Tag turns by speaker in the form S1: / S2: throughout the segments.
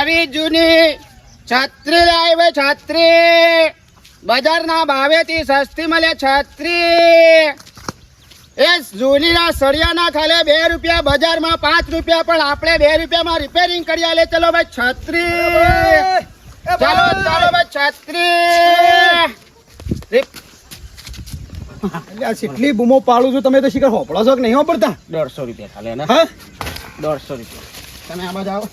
S1: નવી જૂની છત્રી લાવી છત્રી. બજારના ભાવેથી સસ્તી મળે છત્રી. એ જૂનીના સળિયાના ખાલે બે રૂપિયા બજારમાં પાંચ રૂપિયા પણ આપણે બે રૂપિયામાં રિપેરિંગ કરી આલે. ચલો ભાઈ છત્રી. ચાલો ચાલો ભાઈ છત્રી.
S2: કેટલી બૂમો પાડું છું. તમે તો શીખર હોપડો છો કે નહીં હોપડતા
S1: દોઢસો રૂપિયા ખાલે દોઢસો રૂપિયા. તમે આમાં જાઓ.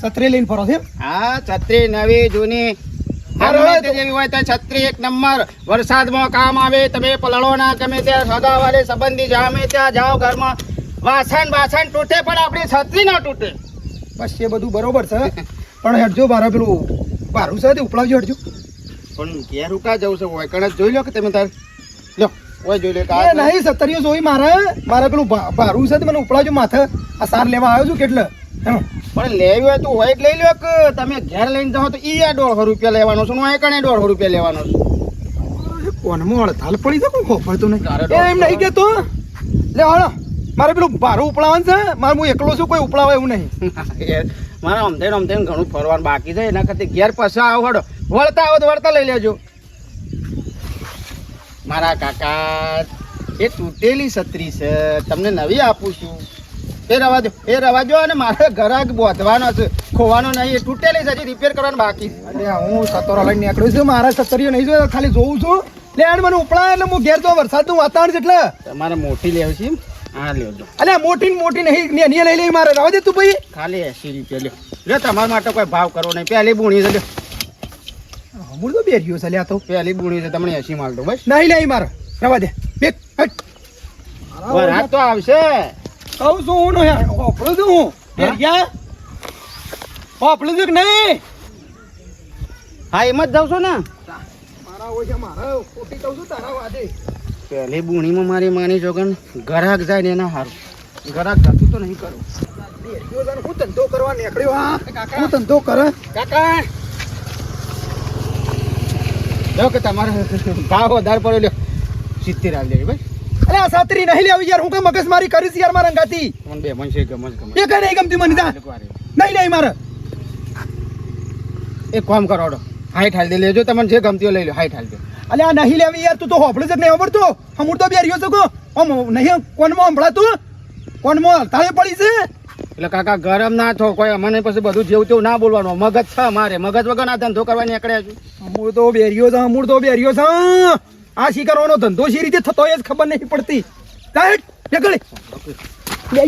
S2: સત્રે લઈને ફરો છે
S1: હા છત્રી નવી જૂની. છત્રી એક નંબર. વરસાદમાં કામ આવે તમે પલળો ના ગમે ત્યાં સગાવાલે સંબંધી જામે ત્યાં જાઓ ઘરમાં. વાસણ વાસણ તૂટે પણ આપણી છત્રી ના તૂટે.
S2: બસ એ બધું બરોબર છે. પણ હેડજો મારા પેલું બારું છે તે ઉપલાવજો હેડજો.
S1: પણ ઘેર ઉકા જવું છે? હોય કણ જોઈ લો કે તમે તાર? લો ઓય જોઈ લો કે
S2: નહીં સત્તરીઓ જોઈ મારે. મારે પેલું ભારું છે મને ઉપલાવજો માથે. આ સાર લેવા આવ્યો છું કેટલે.
S1: પણ લેવી હોય તો હોય લઈ લો કે તમે ઘેર લઈને જાઓ તો ઈ આ દોઢસો રૂપિયા લેવાનો છું હું કણે દોઢસો રૂપિયા લેવાનો છું.
S2: કોનમાં અડતાલ પડી છે કોઈ તો નહીં. એ એમ નહીં કેતો? લે હળો મારે પેલું ભારું ઉપલાવવાનું છે મારે હું એકલો છું કોઈ ઉપડાવે એવું નહીં.
S1: એ મારે અમથે અમથે ઘણું ફરવાનું બાકી છે એના કરતી ઘેર પાછા આવો હડો. વળતા આવો તો વળતા લઈ લેજો. મારા કાકા એ તૂટેલી છત્રી છે તમને નવી આપું છું. એ રવા દો એ રવા દો અને મારે ઘરાક બોધવાનો છે. ખોવાનો નહીં એ તૂટેલી છે હજી રિપેર કરવાનું બાકી છે.
S2: અરે હું સતરો લઈને નીકળું છું મારા સતરીઓ નહીં જોયો ખાલી જોઉં છું. લે આને મને ઉપડા એટલે હું ઘેર તો વરસાદનું વાતાવરણ છે એટલે.
S1: તમારે મોટી લેવી છે હા લેજો
S2: અલે મોટી ને મોટી નહીં ને લઈ લઈ મારે રવા દે તું ભાઈ.
S1: ખાલી એસી રૂપિયા લે લે તમારા માટે કોઈ ભાવ કરો નહીં. પહેલી બુણી છે લ્યો.
S2: તો તો બેરિયો છે લે તો.
S1: પહેલી બુણી છે તમને એસી માલ દો બસ.
S2: નહીં નહીં મારે. રવા દે. બે હટ.
S1: વરાત તો આવશે.
S2: કહું છું હું નો યાર હોપળું છું હું? બેરિયા હોપળું છું કે નહીં?
S1: હા એમ જ જાઉં છો ને.
S2: મારા હોય છે મારા ખોટી કહું છું તારા વાદે.
S1: પહેલી બુણીમાં મારી માની જોગન ગરાક જાય ને એના હારું. ગરાક જતું તો નહીં કરું.
S2: હું ધંધો કરવા નીકળ્યો હા? હું ધંધો કરે?
S1: કાકા. જો કે તમારે ભાવ વધારે પડ્યો લ્યો. સિત્તેર આવી જાય ભાઈ.
S2: અરે આ સાતરી નહીં લેવી યાર હું કે મગજ મારી કરીશ યાર મારા અંગાથી?
S1: મને બે મન છે ગમે જ ગમે
S2: એ કઈ નહીં ગમતી મને જા. નહીં નહીં મારે.
S1: એક કામ કરો ઓડો. હાઈટ હાલ દે લેજો તમને જે ગમતી લઈ લો હાઈટ હાલ દે.
S2: અલે આ નહીં લેવી યાર તું તો હોફળે જ નહીં આવડતો હમુર તો બેરિયો છો કો. આમ નહીં કોનમાં સંભળાતું કોનમાં તાળે પડી છે?
S1: એટલે કાકા ગરમ ના થો કોઈ અમને પછી બધું જેવું તેવું ના બોલવાનું. મગજ છે મારે. મગજ વગર ના ધંધો કરવા નીકળ્યા છું.
S2: હમુર તો બેરિયો છે હમુર તો બેરિયો છે. આ શિકારવાનો ધંધો શી રીતે થતો એ જ ખબર નહીં પડતી. કાટ નીકળી.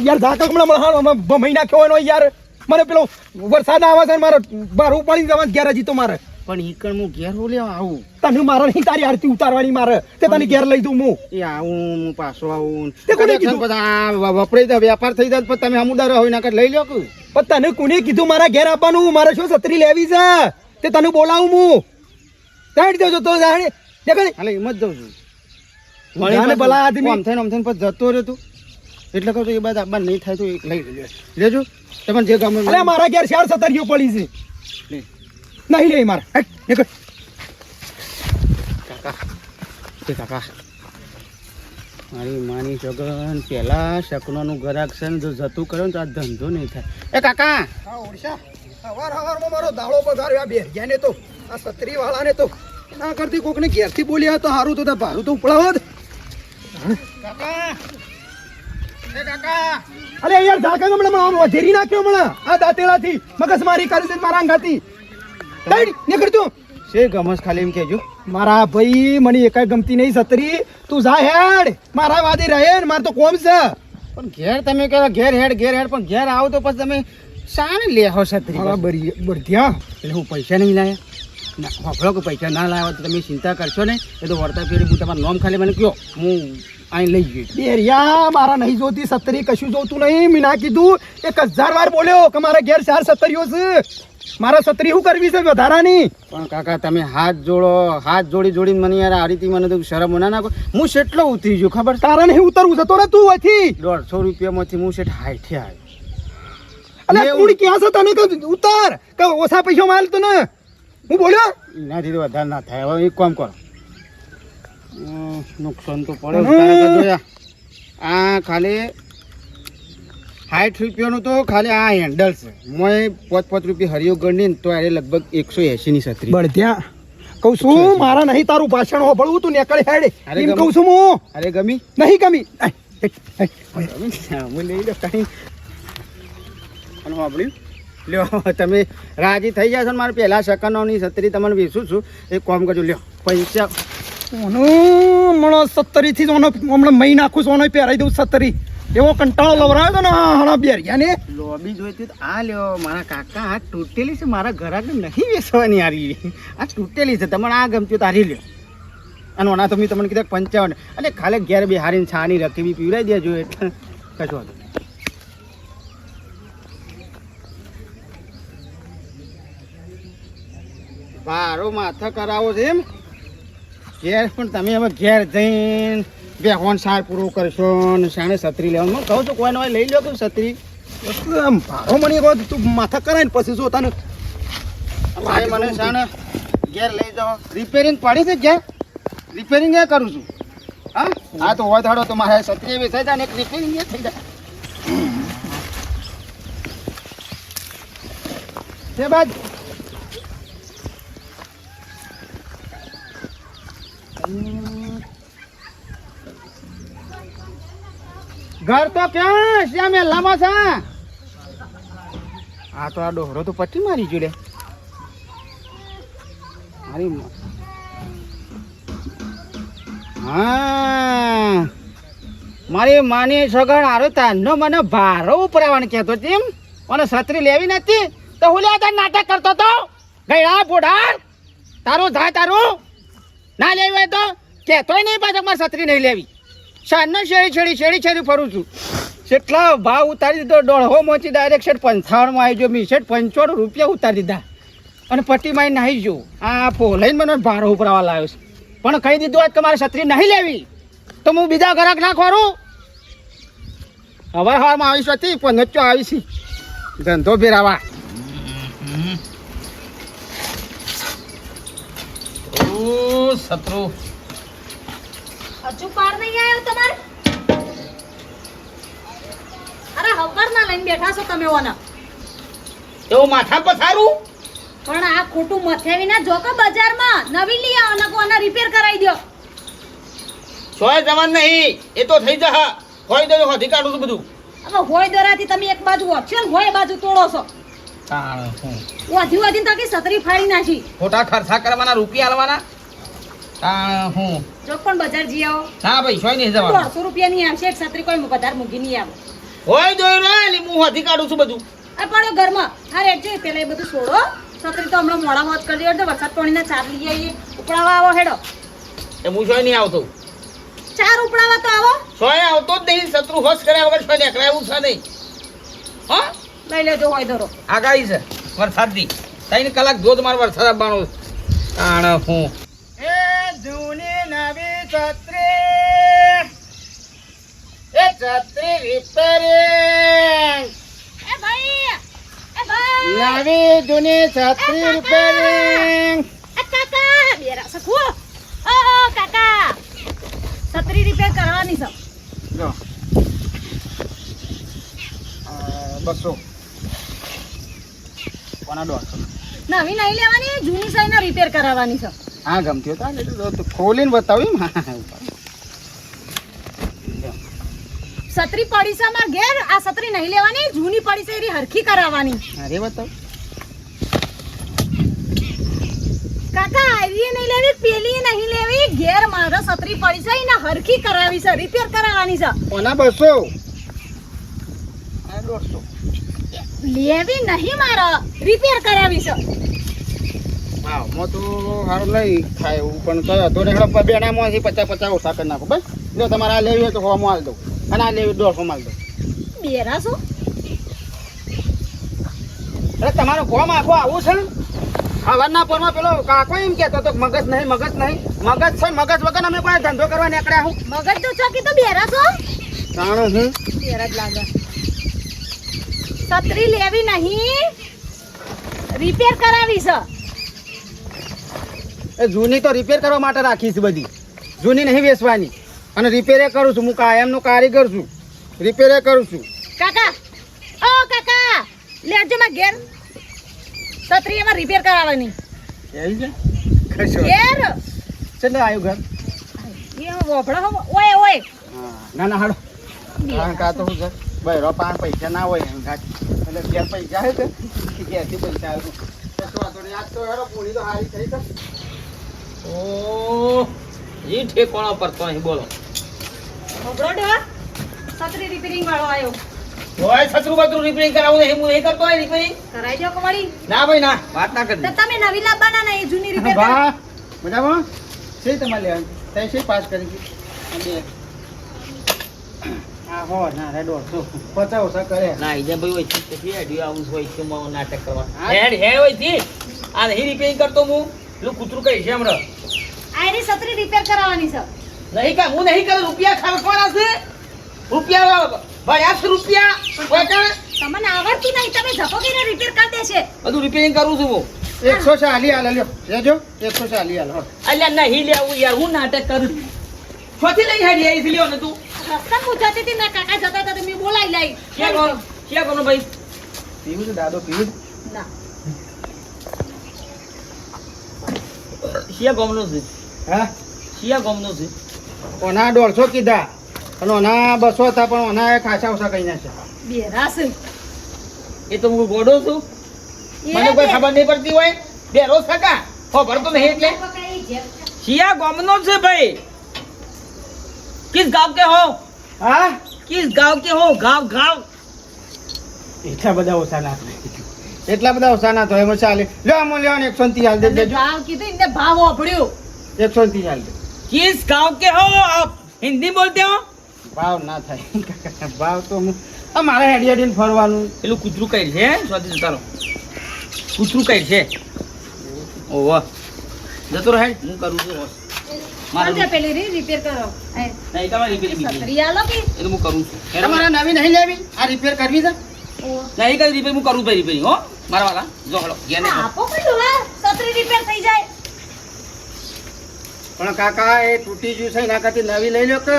S2: યાર ધાકા હમણાં હમણાં ભમાઈ નાખ્યો એનો યાર. મને પેલો વરસાદ આવે છે મારો બહાર ઉપાડી જવા ઘેર હજી તો મારે.
S1: પણ ઈ હું ઘેર હું લેવા આવું?
S2: તને મારે નહીં તારી આરતી ઉતારવાની મારે. તે તને ઘેર લઈ દઉં હું.
S1: એ આવું હું પાછો આવું.
S2: તે કોને કીધું?
S1: વ- વપરાઈ જાય વ્યાપાર થઈ જાય પછી તમે અમુદાર હોય ના લઈ લો
S2: પણ તને કોને કીધું મારા ઘેર આપવાનું મારે શું છત્રી લેવી છે? તે તને બોલાવું હું. કાઢી દેજો તો જાણે દેખાડી
S1: હાલે એમ જ જઉં છું.
S2: જાણે ભલા આદમી.
S1: આમ થઈને આમ થઈને પછી જતો રહ્યો તું. એટલે કહું છું એ બાદ આબા નહીં થાય તો એક લઈ લેજો. લેજો. તમને જે ગમે
S2: અરે મારા ઘેર ચાર સતરીઓ પડી છે નહીં નહીં મારે.
S1: કાકા. એ કાકા. મારી માની જગન પેલા શકનોનું ગરાક છે ને જો જતું કરે ને તો આ ધંધો નહીં થાય. એ કાકા.
S2: ઓડિશા સવાર સવારમાં મારો દાડો પગાર્યો આ બેરિયાને તો આ સત્રી વાળાને તો. ના કરતી કોકને ઘેરથી બોલ્યા તો સારું તો ભારું તો ઉપડાવો જ. અરે યાર ધાકા હમણાં વધેરી નાખ્યો હમણાં. આ દાંતેડાથી મગજમારી કરી છે મારા અંગાથી નીકળ તું.
S1: છે ગમસ ખાલી એમ કેજો
S2: મારા ભાઈ મને એકાય ગમતી નહીં સતરી તું જા હેડ. મારા વાદે રહે ને મારે તો કોમ છે.
S1: પણ ઘેર તમે કહો ઘેર હેડ ઘેર હેડ પણ ઘેર આવો તો પછી તમે શાને લેહો
S2: સતરી બરી બરધ્યા.
S1: એટલે હું પૈસા નહીં લાયા. હોફળો કે પૈસા ના લાવ્યા તો તમે ચિંતા કરશો ને એ તો વળતા ફેરી હું તમારું નામ ખાલી મને કહો હું અહીં લઈ ગયો
S2: બેરિયા મારા નહીં જોતી સત્તરી કશું જોતું નહીં. મેં ના કીધું એક હજાર વાર બોલ્યો કે મારા ઘેર ચાર સત્તરીઓ છે. મારા સત્રી શું કરવી છે વધારાની?
S1: પણ કાકા તમે હાથ જોડો હાથ જોડી જોડીને મને યાર આ રીતે મને તો શરમ ના નાખો. હું શેટલો ઉતરી ગયો ખબર
S2: તારા નહીં ઉતરવું જતો રે તું અહીંથી.
S1: દોઢસો રૂપિયામાંથી હું શેઠ હાઈઠે આવ્યો.
S2: અલે
S1: નેવું.
S2: ક્યાં છે તને ઉતાર કે ઓછા પૈસા માલ તો ને હું બોલ્યો?
S1: એનાથી તો વધારે ના થાય. હવે એક કામ કરો. નુકસાન તો પડે. આ ખાલી સાઠ રૂપિયાનું તો ખાલી આ હેન્ડલ છે. મોય પાંચ પાંચ રૂપિયા હરિયો ગણી તો અરે લગભગ એકસો એસી ની છત્રી.
S2: ત્યાં કહું છું મારા નહીં તારું ભાષણ હોભળવું તું નેકળે હેડે. એમ
S1: ગમે.
S2: કહું છું હું.
S1: અરે ગમી?
S2: નહીં.
S1: હું લઈ લો કઈ. અને સાંભળ્યું લ્યો તમે રાજી થઈ જશો ને મારે પહેલાં સેકન્ડોની સત્તરી તમને વેચું છું. એ કોમ કરજો લ્યો પૈસા.
S2: ઓનો હમણાં સત્તરી થી જ ઓનો હમણાં મહી નાખું છું ઓનો પહેરાઈ દઉં સત્તરી એવો કંટાળો લવરાયો તો ને હણા બેરિયા ને
S1: લોબી જોઈતી તો આ લ્યો મારા કાકા આ તૂટેલી છે મારા ઘરાક નહીં વેચવાની હારી આ તૂટેલી છે તમને આ ગમતી તારી તો હારી લ્યો. અને ઓના તો મેં તમને કીધા પંચાવન. અને ખાલી ઘેર બિહારીને છાની છાની રકીબી પીવડાવી દેજો એટલે. કશો વાંધો મારો માથા કરાવો છે એમ ઘેર પણ તમે હવે ઘેર જઈને બે હોન સાર પૂરો કરશો ને શાણે છત્રી લેવાનું કહું છું કોઈને હોય લઈ લો કે છત્રી
S2: આમ ભારો મને કહો તું માથા કરાય ને પછી જો તને
S1: ભાઈ મને શાણે ઘેર લઈ જાઓ રિપેરિંગ પડી છે ઘેર રિપેરિંગ એ કરું છું હા હા તો થાડો તો મારે છત્રી વેચાઈ જાય ને એક રિપેરિંગ એ થઈ જાય તે બાદ ઘર તો ક્યાં શ્યામ મેલામાં છે. આ તો આ ડોહરો તો પટ્ટી મારી જોડે. મારી હા. મારી માની સગણ આરો તાનો મને ભારો ઉપરાવાનું કહેતો તેમ અને છત્રી લેવી નથી તો હું લે નાટક કરતો તો ગયડા બોઢાર તારું થાય તારું ના લેવી હોય તો કહેતોય નહીં પાછો મારે છત્રી નહીં લેવી. શાનનો શેરી છેડી શેડી છેડી ફરું છું. કેટલા ભાવ ઉતારી દીધો દોઢો મોચી ડાયરેક્ટ શેઠ પંચાવનમાં આવી ગયો. મી શેઠ પંચોડ રૂપિયા ઉતારી દીધા. અને પટ્ટીમાં નાહી જો આ પોલાઈને મને ભારો ઉપરાવા લાવ્યો છે. પણ કહી દીધું આજ કે મારે છત્રી નહીં લેવી. તો હું બીજા ગ્રાહક ના ખોરું? હવે હવામાં આવીશ હતી પંદરચો આવીશ. ધંધો ફેરાવા
S3: શત્રુ.
S4: હજુ પાર નહીં આવ્યો તમારે? અરે હવારના લઈને બેઠા છો તમે ઓના.
S3: એવું માથા પર સારું?
S4: પણ આ ખોટું મથેવી ના જો કે બજારમાં નવી લઈ આવો નકો આના રિપેર કરાવી દો
S3: સોય જવાન નહીં એ તો થઈ જહ હોય દો હધી કાઢું છું બધું.
S4: હવે હોય દોરાથી તમે એક બાજુ ઓપ્શન ને હોય બાજુ તોડો છો. વધી વધી તાકી સતરી ફાડી નાખી.
S3: ખોટા ખર્ચા કરવાના રૂપિયા આલવાના? તાણ હું.
S4: જો પણ બજાર જી આવો.
S3: હા ભાઈ સોય નહીં જવાનું.
S4: દોઢસો રૂપિયા ની આવશે એક છત્રી કોઈ પધાર મૂકી નહીં આવો
S3: હોય દોય રો એટલે હું હાથી કાઢું છું બધું.
S4: આ પણ ઘરમાં. હા રેટ છે પેલા એ બધું છોડો. છત્રી તો હમણાં મોડા મોત કરી દેજો વરસાદ પાણીના ચાર લઈ આવીએ. ઉપડાવા આવો હેડો.
S3: એ હું સોય નહીં આવતો.
S4: ચાર ઉપડાવા તો આવો.
S3: સોય આવતો જ નહીં શત્રુ હોશ કર્યા વગર સોય નીકળે એવું છે નહીં. હા?
S4: લઈ લેજો હોય ધરો.
S3: આગાહી છે વરસાદની. ત્રણ કલાક ધોધ માર વરસાદ આવવાનો આણ હું
S1: એ જૂની નવી છત્રી. એ છત્રી રિપેરિંગ
S4: એ ભાઈ એ ભાઈ.
S1: નવી જૂની છત્રી રિપેરિંગ
S4: એ કાકા બેરા સખો ઓ કાકા. છત્રી રિપેર કરવાની છે.
S1: જો. બસો. કોના દોઢસો?
S4: નવી નહીં લેવાની જૂની સાઈના રિપેર કરાવવાની છે.
S1: હા ગમતી હતા. ને એટલે ખોલીને બતાવ્યું સત્રી હા જો.
S4: છત્રી પડી છે અમાર ઘેર આ સત્રી નહીં લેવાની જૂની પડીસા એની હરખી કરાવવાની.
S1: અરે બતાવ.
S4: કાકા આવી નહીં લેવી પેલી નહીં લેવી. ઘેર મારા સત્રી પડી છે એને હરખી કરાવી છે રિપેર કરાવવાની છે.
S1: કોના બસો? આ દોઢસો.
S4: લેવી નહીં મારા રિપેર કરાવી છે.
S1: હા મો તો સારું નહીં થાય એવું પણ તો રેખડો બેડામાંથી પચાસ પચાસ ઓછા કરી નાખો બસ. જો તમારે આ લેવી હોય તો હોમાં આલ દઉં. અને આ લેવી દોઢસો માં આલ દઉં.
S4: બેરા શું
S1: અરે તમારો કોમ આખો આવું છે ને? હવારના પોરમાં પેલો કાકો એમ કહેતો તો મગજ નહીં મગજ નહીં. મગજ છે મગજ વગર અમે કોઈ ધંધો કરવા નીકળ્યા હું.
S4: મગજ તો ચોકી તો બેરા છો
S1: જાણું હું
S4: બેરા જ લાગે. છત્રી લેવી નહીં. રિપેર કરાવી છે
S1: એ જૂની તો રિપેર કરવા માટે રાખી છે બધી. જૂની નહીં વેચવાની. અને રિપેરે કરું છું હું કાયમનો કારીગર છું. રિપેરે કરું છું.
S4: કાકા! હેડો ઘેર. સત્રી એમાં રિપેર કરાવવાની.
S1: એવી છે?
S4: ઘેર?
S1: ચલો આવ્યું ઘર.
S4: એ વોફળો હો. ઓય ઓય.
S1: હા ના ના હાડો કારણ કા તો શું છે બહેરો પાંચ પૈસા ના હોય એમ ઘાટ એટલે ઘેર પૈસા હે કે ઘેરથી પૈસા આવે કશો વાંધો નહીં. આજ તો હેડો પૂરી તો હારી થઈ છે
S3: ઓ ઈ પર નહીં બોલો.
S4: ડોહા રિપેરિંગ વાળો આવ્યો
S3: હોય છત્રુ બત્રુ રિપેરિંગ કરાવું નહીં હું એ કરતો હોય રિપેરિંગ
S4: કરાઈ દો કમાડી
S3: ના ભાઈ ના. વાત ના
S4: તો
S3: કરી
S4: તમે નવી લાવવાના ને એ જૂની રિપેર
S1: વાહ. મજામાં? છે તમારે લેવાની. છે પાસ કરી છે આ હો ના રેડો પચાસ ઓછા કરે.
S3: ના ઈને ભાઈ હોય છે પછી હેડ્યું આવું હોય છે મારું નાટક કરવા.
S1: હા?
S3: હેડ હોય છે આ નહીં રિપેરિંગ કરતો હું. પેલું કૂતરું કઈ છે હમણાં
S4: આયરી છત્રી રિપેર કરાવવાની છે.
S3: નહીં કા હું નહીં કરું રૂપિયા ખર્ચવાના છે. રૂપિયા છે રૂપિયા
S4: તમને આવડતું નહીં તમે કરીને રિપેર કરી દેશે.
S3: બધું રિપેરિંગ કરું છું હું.
S1: એકસો ચાલી હાલ લ્યો લેજો. એકસો ચાલી હાલ
S3: અલ્યા નહીં લેવું યાર હું નાટક કરું. છોથી લઈ હેડી આવી લ્યો ને તું.
S4: રસ્તા જતી હતી ના કાકા જતા હતા તો મેં બોલાવી લઈ.
S3: ક્યાં કોણ ક્યાં કોણ ભાઈ?
S1: પીવું છે દાદો પીવું?
S4: ના.
S3: શિયા ગામનો છે
S1: છે? હા?
S3: શિયા ગામનો છે.
S1: ઓના દોઢસો કીધા. અને ઓના બસો હતા પણ ઓના ખાસા ઓછા કહી નાખ્યા
S4: બેરાસ
S3: એ તો હું ગોડો છું. મને કોઈ ખબર નહીં પડતી હોય. બે રોજ થકા ખબર નહીં એટલે. શિયા ગામનો છે ભાઈ. કિસ ગાંવ કે હો?
S1: હા?
S3: કિસ ગાંવ કે હો? ગાંવ ગાંવ.
S1: એટલા બધા ઓછા ના એટલા બધા ઓછા ના થાય. એમાં ચાલે. લ્યો આમાં લ્યો એકસો ત્રીસ હાલ દેજો.
S4: ભાવ કીધું એને ભાવ ઓભળ્યો.
S1: એકસો ને ત્રીસ હાલ દે
S3: किस गांव के हो आप हिंदी बोलते हो
S1: ભાવ ના થાય ભાવ તો હું આ મારે હેડી હેડીને ફરવાનું
S3: પેલું કૂતરું કઈ છે સ્વાદી જતા રહો કૂતરું કઈ છે ઓહો જતો રહે હું કરું છું હોશ. મારે
S4: કોણ છે પેલી રી રિપેર કરો એ,
S3: નહીં તમારે રિપેર બીજી
S4: છત્રી આલો કે
S3: એ તો હું કરું છું
S1: તમારે નવી નહીં લેવી આ રિપેર કરવી છે
S4: ઓ,
S3: નહીં કઈ રિપેર હું કરું ભાઈ રિપેરિંગ હો મારા વાલા જો હળો ગયા ને
S4: આપો કઈ ડોહા છત્રી રિપેર થઈ જાય
S1: પણ કાકા એ તૂટી ગયું છે એના કરતી નવી લઈ લો કે.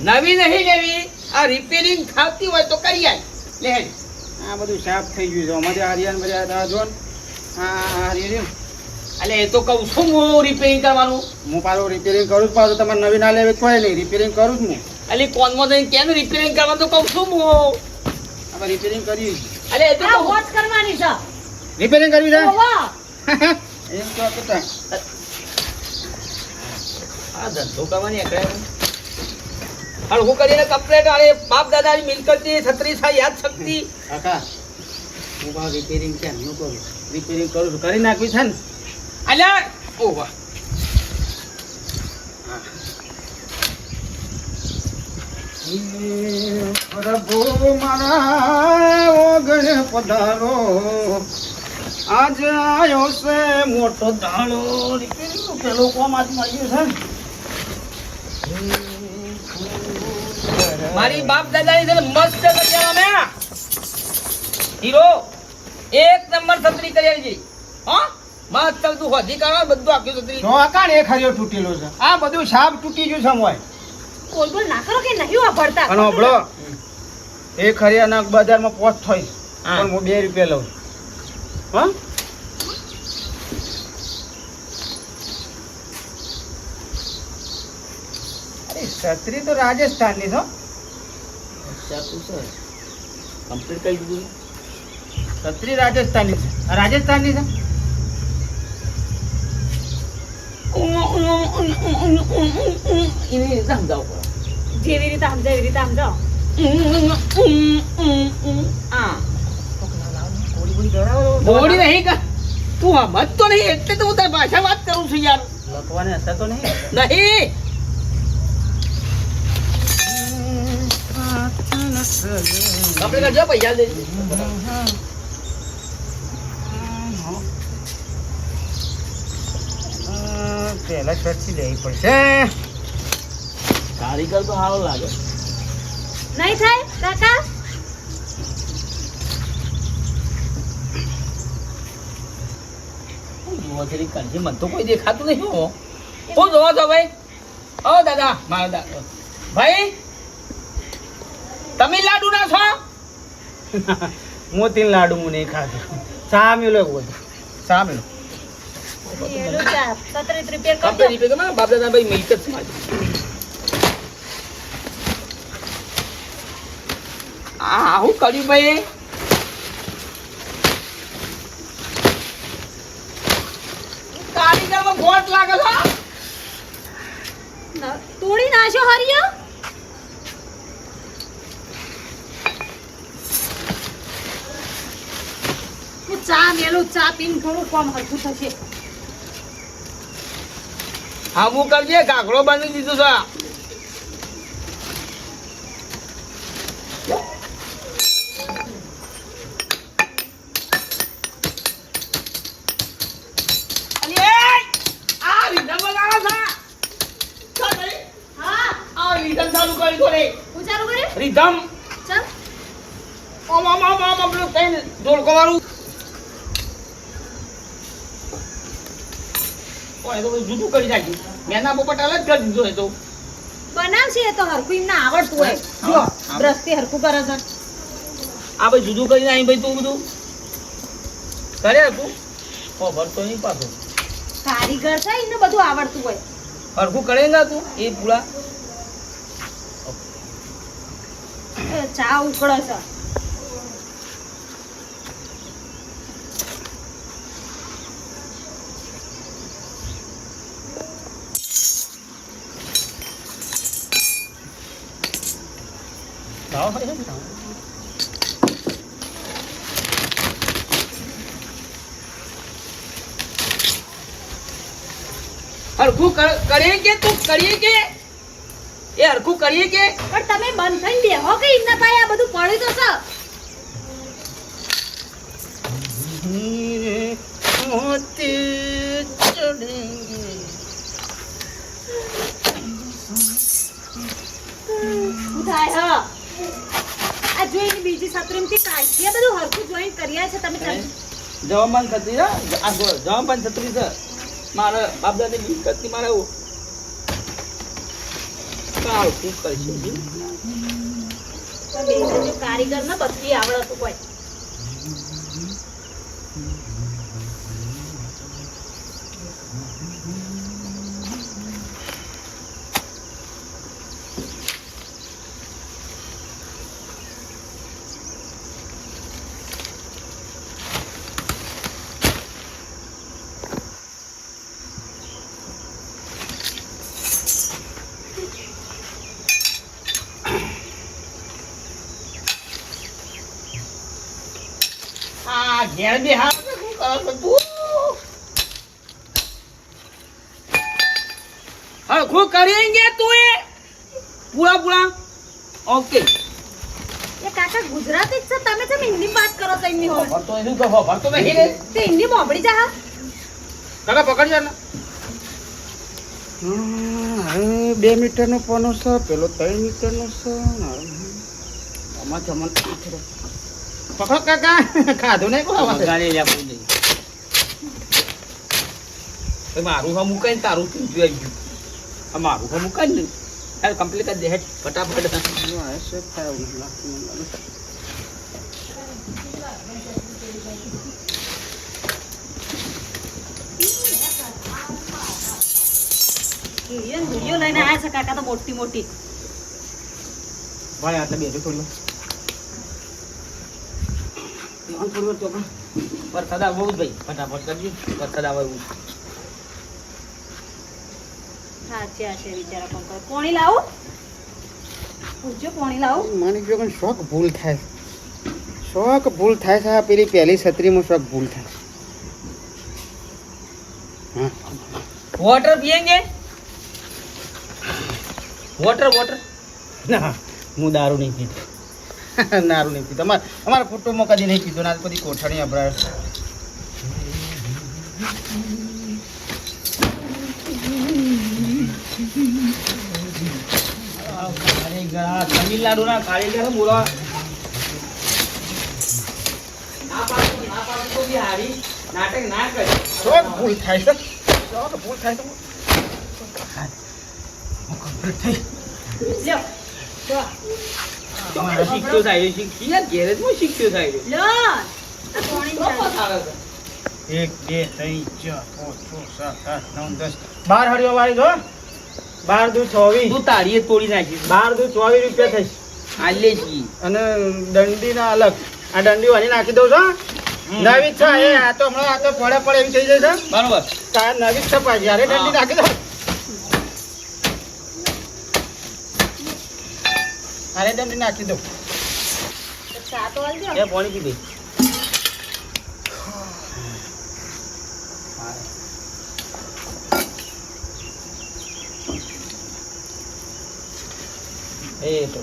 S3: નવી નહીં લેવી. આ રિપેરિંગ થતી હોય તો કરી આય. લે.
S1: આ બધું સાફ થઈ ગયું છે. અમારે આર્યન બધા જો હા આ આર્યન.
S3: એટલે એ તો કહું છું હું રિપેરિંગ કરવાનું.
S1: હું પાછું રિપેરિંગ કરું જ પાછું તમારે નવી ના લેવી કોઈ નહીં. રિપેરિંગ કરું જ હું
S3: એટલે કોનમાં જઈને કેમ રિપેરિંગ કરવાનું તો કહું છું હું.
S1: આ રિપેરિંગ કરી
S3: એટલે એ તો
S4: વોચ કરવાની છે?
S1: રિપેરિંગ કરવી છે? એમ તો.
S3: આ ધંધો કરવાની એકડે હું કરીને કમ્પ્લેટ આલે બાપ દાદાની મિલકતની છત્રી થાય યાદ શક્તિ.
S1: કાકા હું પાછું રિપેરિંગ છે હું કરું રિપેરિંગ કરું છું. કરી નાખવી છે ને?
S3: અલ્યા! ઓ વાહ.
S1: પ્રભુ મારા ઓગણ પધારો આજ આવ્યો છે મોટો રિપેરિંગ પેલો કોમ આજ મળ્યું છે ને
S3: મારી બાપ દાદાની છે ને મસ્ત કરી અમે. હીરો એક નંબર છત્રી કરી આલી હા? મસ્ત તું હોધી કાઢો બધું આપ્યું છત્રી.
S1: નો આ કાણ એક હરિયો તૂટેલો છે. આ બધું સાપ તૂટી ગયું છે મોય
S4: બોલ બોલ ના કરો કે નહીં વાપરતા?
S1: અને ઓબળો એક હરિયાના બજારમાં પોસ્ટ થઈ
S3: હા.
S1: પણ હું બે રૂપિયા લઉં હા? છત્રી તો રાજસ્થાનની છો
S3: કમ્પ્લીટ કરી દીધું
S1: છત્રી રાજસ્થાનની છે રાજસ્થાનની છે
S3: એને સમજાવો
S4: જેવી રીતે સમજાવ એવી રીતે સમજાવ.
S3: આ
S1: ગોળી ગોળી ધરાવો
S3: બોડી નહીં કા તું નહીં એટલે તો હું તારી ભાષા વાત કરું છું યાર.
S1: લખવાની અસર તો નહીં.
S3: નહીં. આપણે કરજો પૈસા દે
S1: પહેલા છત્રી લેવી પડશે.
S3: કારીગર તો સારો લાગે.
S4: નહીં થાય કાકા?
S3: વગેરે કરજે મને તો કોઈ દેખાતું નહીં હો. હું જોવો છો ભાઈ. ઓ દાદા મારા દાદા ભાઈ તમે લાડુ ના છો?
S1: મોતીન લાડુ હું નહીં ખાધું ચા મેલો એવું બધું ચા મેલો
S3: ભાઈ મિલકત આ હું કર્યું ભાઈ? કારીગરમાં ગોટ લાગે છે?
S4: તોડી નાખ્યો હરિયો હું ચા મેલું ચા પીને થોડું કોમ હરખું થશે
S3: હા હું કરજે કાકડો બાંધી દીધો છે અલે, આ રીધમ વગાડો છે.
S4: હા
S3: આ રીધમ ચાલુ કરી દો રે.
S4: હું ચાલુ કર્યું
S3: રીધમ
S4: ચાલ
S3: ઓમ ઓમ ઓમ ઓમ પેલું કઈ ઢોલકો વાળું એ તો બધું જુદું કરી નાખ્યું મેના પોપટ અલગ કરી દીધો એ તો.
S4: બનાવશે એ તો હરખું એમને આવડતું હોય. જો. દ્રષ્ટિ હરખું કરે છે.
S3: આ ભાઈ જુદું કરી નાખી ભાઈ તું બધું કરે તું? ઓ ભરતો નહીં પાછો.
S4: કારીગર છે એને બધું આવડતું હોય.
S3: હરખું કરેગા તું એ પૂરા?
S4: ચા ઉકળે છે.
S3: હરખું કરીએ કે તું કરીએ કે? એ હરખું કરીએ કે?
S4: પણ તમે બંધ થઈને બેહો કે એમના ભાઈ આ બધું પડ્યું તો છે? શું થાય હ. આ જોઈને બીજી સત્રીમથી કાઢીએ બધું હરખું જોઈન કર્યા છે તમે ચાલ-
S3: જવાબાન થતી હા આ જો થતી છે મારે બાપ દાદી મિલકતથી મારે એવું કાળ શું કરીશું?
S4: કારીગર ને બધી આવડતું હોય
S3: આ ઘેર બી હાલ શું કરો છો તું હરખું કરેંગે તું એ પૂરા પૂરા ઓકે
S4: એ કાકા ગુજરાતી જ છે તમે કેમ હિન્દી વાત કરો તો એમની હોય
S3: ભરતો એનું તો ભરતો નહીં રે
S4: તે હિન્દી મોબળી જા હા
S3: કાકા પકડજો ને
S1: હવે બે મીટરનો પોનો છે પેલો ત્રણ મીટરનો છે આમાં જમણ પકડો કાકા. ખાધું નહીં કોઈ
S3: ગાડી લે આપણું મારું હા મુકાય ને તારું ગયું આ મારું હા મુકાય ને. યાર કમ્પ્લીટ કરી દે હેડ ફટાફટ.
S4: હિરિયો ને હુરિયો લઈને આવ્યા છે કાકા તો મોટી મોટી.
S1: ભાઈ આટલા બેજો થોડું ફોન શોખ ભૂલ થાય. શોખ છે પેલી પહેલી છત્રીમાં શોખ ભૂલ થાય.
S3: વોટર પીએંગે? વોટર વોટર
S1: ના હું દારૂ નહીં પીતો. દારૂ નહીં પીધું. અમારે અમારા કુટુંબમાં કદી નહીં પીધું ના બધી કોઠાણી અભરાય.
S3: તમિલનાડુના કારીગર બોલો. નાટક ના કરે.
S1: ભૂલ થાય છે. ભૂલ થાય તો કમ્પ્લીટ થઈ.
S4: જો
S3: શીખ્યો થાય શીખી થાય
S4: આ પાણી
S3: બફાસ આવે છે.
S1: એક બે ત્રણ ચાર પાંચ છ સાત આઠ નવ દસ. બાર હરિયો વાળી જો બાર દુ ચોવીસ.
S3: તું તારી તોડી નાખીશ
S1: બાર દુ ચોવીસ રૂપિયા થઈશ.
S3: આલે છી
S1: અને દંડીના અલગ. આ દંડી વાળી નાખી દઉં છો નવી જ છે એ આ તો હમણાં આ તો પડે પડે એમ થઈ જશે
S3: બરોબર.
S1: તાર નવી જ છે પાછી અરે દંડી નાખી દો. અરે દંડી નાખી દો
S4: ચા તો આલજો
S3: એ પાણી પી દે. એ તો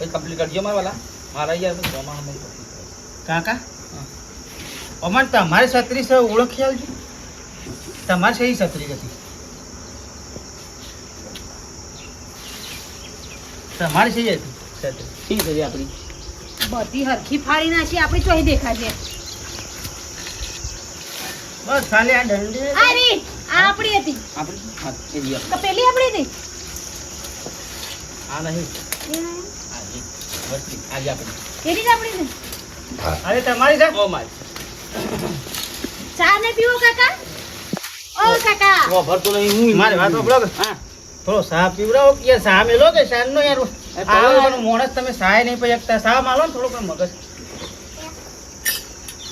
S3: એ કમ્પ્લીટ કરજો મારા વાલા. મારા યાર જમા અમે
S1: કાકા? અમારે તમારી છત્રી છે ઓળખી આવજો. તમારે સહી છત્રી હતી તમારી છે હતી છત્રી
S3: ઠીક છે આપણી.
S4: બધી હરખી ફાડી નાખી આપણી ચોહી દેખાશે.
S1: બસ ખાલી આ દંડી
S4: આ રી આ આપણી હતી.
S3: આપણી? હા એ જી
S4: તો પેલી આપણી હતી?
S1: આ નહીં.
S3: આ જી બસ આપણી.
S4: એની જ આપણી હતી
S1: અરે તમારી છે?
S3: ઓ માય
S4: ચા ને પીવો કાકા? ઓ કાકા.
S3: ઓ ભરતો નહીં હું
S1: મારી વાત સાંભળો
S3: હા.
S1: થોડો સા પીવડાવો કે યાર સા કે શાન નો યાર આવવાનો મોણસ તમે સાય નહીં પછી એકતા સા માલો ને થોડો પણ મગજ.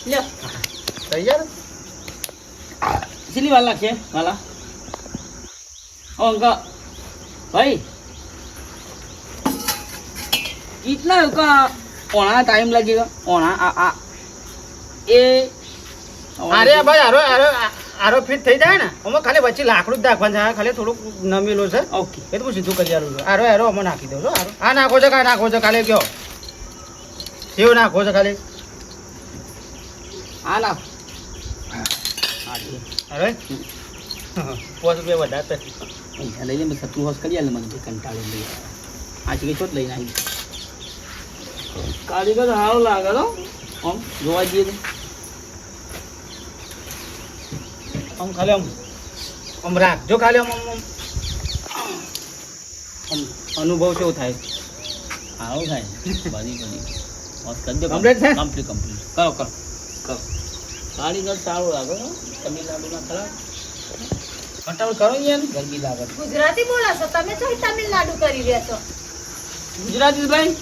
S3: લ્યો.
S1: તૈયાર?
S3: કેટલી વાર લાગશે વાલા. ઓ અંકા ભાઈ. ઇતના અંકા ઓણા ટાઈમ લાગી ઓણા આ આ. એ.
S1: અરે ભાઈ અરે અરે આરો ફિટ થઈ જાય ને અમે ખાલી વચ્ચે લાકડું જ નાખવાનું છે. ખાલી થોડુંક નમેલું છે.
S3: ઓકે.
S1: એ તો હું સીધું કરી આલું છું. આરો આરો અમે નાખી દઉં છું. આરો. આ નાખો છો કાંઈ નાખો છો ખાલી કયો. સેવ નાખો છો ખાલી?
S3: આ નાખો.
S1: અરે પાંચ બે વધારે
S3: પૈસા લઈ લે મેં સત્તુ હોશ કરી આલે મને કંટાળો લઈ આ ચીજ છો જ લઈને આવી. કારીગર હાવ લાગે તો આમ જોવા જઈએ
S1: આમ ખાલી આમ આમ રાખજો ખાલી આમ આમ અનુભવ કેવો થાય
S3: આવો થાય બધી બધી કરી
S1: Complete છે?
S3: કમ્પ્લીટ કમ્પ્લીટ કરો કરો કરો કારીગર સારો લાગે તો તમિલનાડુના ખરા
S1: કંટાળો કરો યાર
S3: ગરમી લાગે
S4: ગુજરાતી બોલો છો તમે તો તમિલનાડુ કરી રહ્યા છો.
S3: ગુજરાતી ભાઈ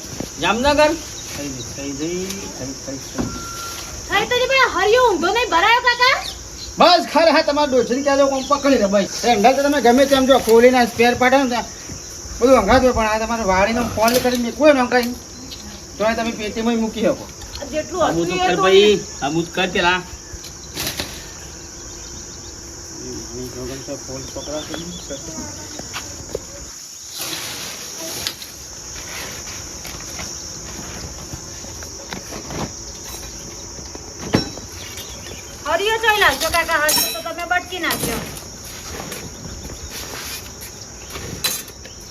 S3: જામનગર
S1: થઈ જઈ થઈ જઈ થઈ થઈ થઈ
S4: થઈ તો ભાઈ હરિયો ઊંધો નહીં ભરાયો કાકા?
S1: બસ ખાલી હા તમારે ડોસરી ક્યાં કોમ પકડી લે ભાઈ એંડા તો તમે ગમે તેમ જો ખોલીને સ્પેર પાડે ને બધું અંગાતું હોય પણ આ તમારે વાળીને ફોન કરીને મૂકવું હોય ને અંકાઈ તો તમે પેટીમાં મૂકી શકો
S4: આ જેટલું
S3: અમુક કર ભાઈ અમુક કર પેલા
S4: હરિયો ચોઈ લાવજો કાકા હજુ તો તમે બટકી નાખ્યો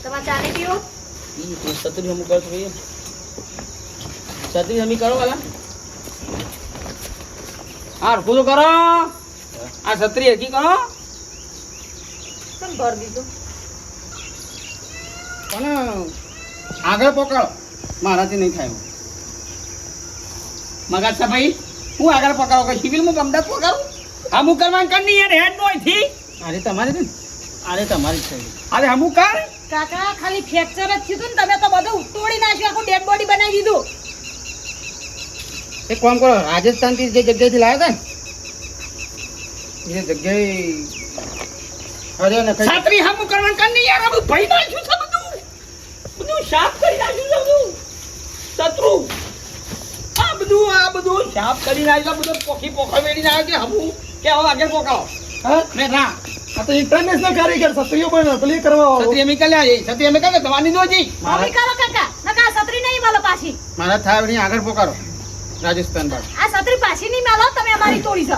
S4: તમારે ચા નહીં પીવો?
S3: સત્રી અમુક કર ભાઈ સત્રી હમી કરો વાલા. હા રખું કરો. આ સત્રી હકી કરો.
S4: કેમ ભર દીધું?
S1: પણ આગળ પકડો. મારાથી નહીં થાય.
S3: મગજ ભાઈ? હું આગળ પકડો કે સિવિલ હું ગમદાર પકડું? હમું કરવાનું કર નહીં યાર હેડ બોયથી.
S1: અરે તમારે છે અરે તમારી છે.
S3: અરે હમુ કર.
S4: કાકા ખાલી ફ્રેક્ચર જ થયું ને તમે તો બધું તોડી નાખ્યું આખું ડેડ બોડી બનાવી દીધું.
S1: એક કામ કરો રાજસ્થાનથી જે જગ્યાએથી લાવ્યા હતા ને એ જગ્યાએ અરે ને કઈ
S3: છાત્રી હમુ કરવાનું કર નહીં યાર બધું ભાઈ નાખ્યું છે બધું. બધું સાફ કરી નાખ્યું છે બધું. શત્રુ. બધું આ બધું સાફ કરી નાખ્યું બધું પોખી પોખા વેડી નાખ્યું કે હમું કે હવે આગળ પોકાવો.
S2: હા?
S3: ને ના.
S2: આ તો ઇન્ટરનેશનલ કારીગર સત્રીઓ પણ નકલી કરવા આવો
S3: સત્રી અમે કલ્યા છે સત્રી અમે કલ્યા તમારી નો જી.
S4: મમ્મી કરો કાકા નકા સત્રી નહીં મળો પાછી.
S1: મારા થાયની આગળ પોકારો. રાજસ્થાન બાદ.
S4: આ સત્રી પાછી નહીં મળો તમે અમારી તોડી છો.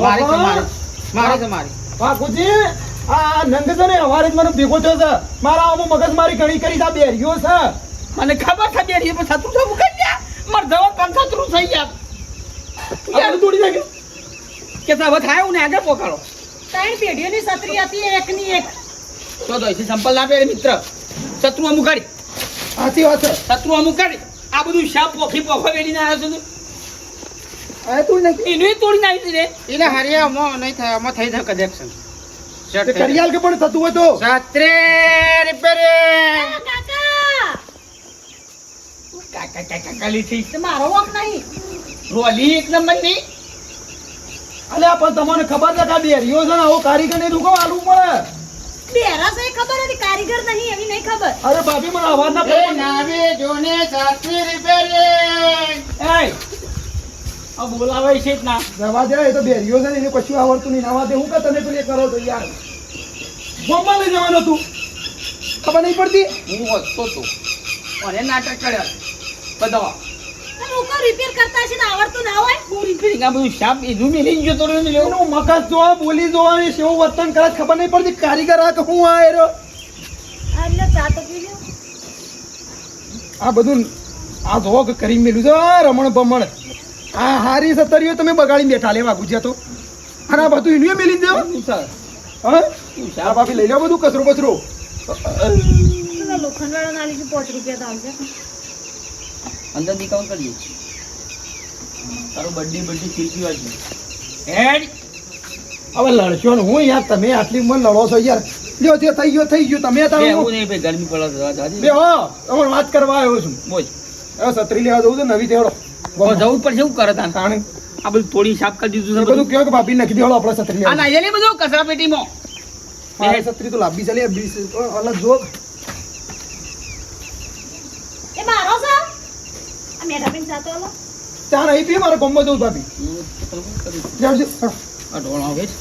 S1: મારી તમારી મારી. તમારી છે મારી.
S2: બાપુજી આ નંગ છે ને અવારે જ મને ભેગો થયો છે. મારા આમાં મગજ મારી ઘણી કરી છે બેરીઓ છે.
S3: મને ખબર છે બેરીઓ પણ શત્રુ છે મુકાઈ ગયા જવા પણ થઈ ગયા.
S2: આ બધું તોડી નાખ્યું
S3: કે હવે થાય ને આગળ પોકાળો
S4: ત્રણ પેઢીઓની સત્રી હતી એકની એક.
S3: તો તો એથી સંપલ ના પહેરે મિત્ર. શત્રુ અમુક કાઢી.
S2: સાચી વાત છે.
S3: શત્રુ અમુક કરી આ બધું શાપ પોખી પોખો વેડીને આવ્યો છું
S2: આ તું નથી
S3: એનું તોડી નાખી દે
S1: એને હરિયા અમો નહીં થાય અમો થઈ જાય કનેક્શન
S2: કરિયાલ કે પણ થતું હોય તો?
S1: છત્રી રિપેરિંગ
S4: કાકા
S3: કાકા કાલી થઈ
S4: તે મારો વોક નહીં.
S3: રોલી એક નંબર નહીં
S2: અલ્યા પણ તમને ખબર છે કે બેરીઓ છે ને આવો કારીગર ને દુકાન આલવું પડે.
S4: બેરા છે ખબર હતી? કારીગર નહીં એવી નહીં ખબર.
S2: અરે ભાભી મને અવાજ ના પડે.
S1: નાવી જોને છત્રી રિપેરિંગ
S3: એય આ બોલાવે છે જ ના.
S2: જવા દે એ તો બેરીઓ છે ને એને કશું આવડતું નહીં. નવા દે હું કે તમે પેલી કરો તો યાર. બોમ્બા લઈ જવાનો તું. ખબર નહીં પડતી?
S3: હું હસતો તો. અને નાટક કર્યા. બધા
S4: તો લોકો રિપેર કરતા છે ને આવડતું ના હોય?
S3: રિપેરિંગ આ બધું શાપ એનું મેલી જતો રહ્યો ને લ્યો.
S2: એનું મગજ જોવા બોલી જોવા એ સેવું વર્તન કરે ખબર નહીં પડતી કારીગર આ કે હું આ એરો
S4: આ એટલે ચા તો પી લ્યો.
S2: આ બધું આ જોવો કે કરી મેલું છે. રમણ ભમણ. આ હારી સતરીઓ તમે બગાડી બેઠા લેવા ગુજરાતો તો. અને આ બધું એનું મેલી દેવો.
S3: છે?
S2: હા?
S3: શું
S2: આ લઈ લો બધું કચરો કચરો
S4: પેલા લોખંડ વાળા ના લીધું પાંચ રૂપિયા તો આવશે.
S3: અંદર નિકાલ કરીએ તારો બર્થડે બર્થડે ખીચી વાંચી હેડ.
S2: હવે લડશો ને હું યાર તમે આટલી મને લડો છો યાર. લ્યો તે થઈ ગયો થઈ ગયું. તમે તારું
S3: બેહવું નહીં ભાઈ ગરમી પડે દાદી
S2: બે હો તમારે વાત કરવા આવ્યો છું.
S3: બોલ.
S2: હવે સત્રી લેવા જવું છે નવી
S3: દેવડો જવું પડશે શું કરે તાન
S2: તાણે.
S3: આ બધું થોડી સાફ કરી દીધું છે
S2: બધું
S3: બધું.
S2: કયો કે ભાભી નાખી દેવડો આપણે સત્રી
S3: આ નાઈ બધું કચરા પેટીમાં
S2: સત્રી તો લાંબી ચાલી અલગ જો
S4: એ મારો છે આ મેઠા પીને ચા તો આલો.
S2: ત્યાં નહીં પી મારે ગમમાં જવું ભાભી.
S3: આ ઢોળ આવે છે